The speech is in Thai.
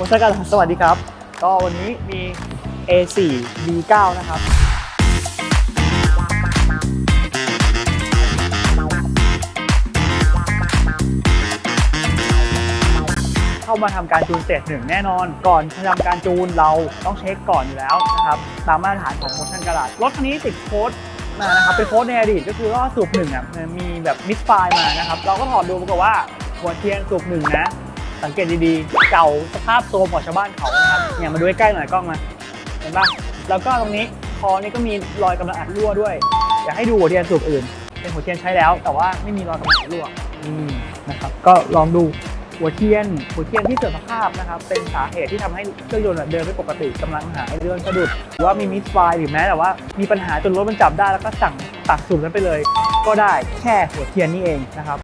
มชกันสวัสดีครับ ก็วันนี้มี A4 B9 นะครับเข้ามาทำการจูนเสร็จหนึ่งแน่นอน ก่อนทำการจูนเราต้องเช็คก่อนอยู่แล้วนะครับตามมาตรฐานของ Motion Garage รถคันนี้ติดโค้ดมานะครับเป็นโค้ดในอดีตก็คือว่าสูบหนึ่งอะมีแบบมิดไฟมานะครับ เราก็ถอดดูปรากฏว่าหัวเทียนสูบหนึ่งนะ สังเกตดีๆ เก่าสภาพโซมกว่าชาวบ้านเขานะครับเนี่ยมาดูใกล้ๆหน่อยกล้องมา เห็นปะแล้วก็ตรงนี้คอนี่ก็มีรอยกำลังอัดรั่วด้วย อยากให้ดูหัวเทียนสูบอื่น เป็นหัวเทียนใช้แล้ว แต่ว่าไม่มีรอยกำลังอัดรั่วอืมนะครับก็ลองดูหัวเทียน หัวเทียนที่เสื่อมสภาพนะครับ เป็นสาเหตุที่ทำให้เครื่องยนต์เดินไม่ปกติกำลังหายเรื่องสะดุดหรือว่ามีมิสไฟหรือแม้แต่ว่ามีปัญหาจนรถมันจับได้แล้วก็สั่งตัดสูบนั้นไปเลย ก็ได้แค่หัวเทียนนี่เองนะครับ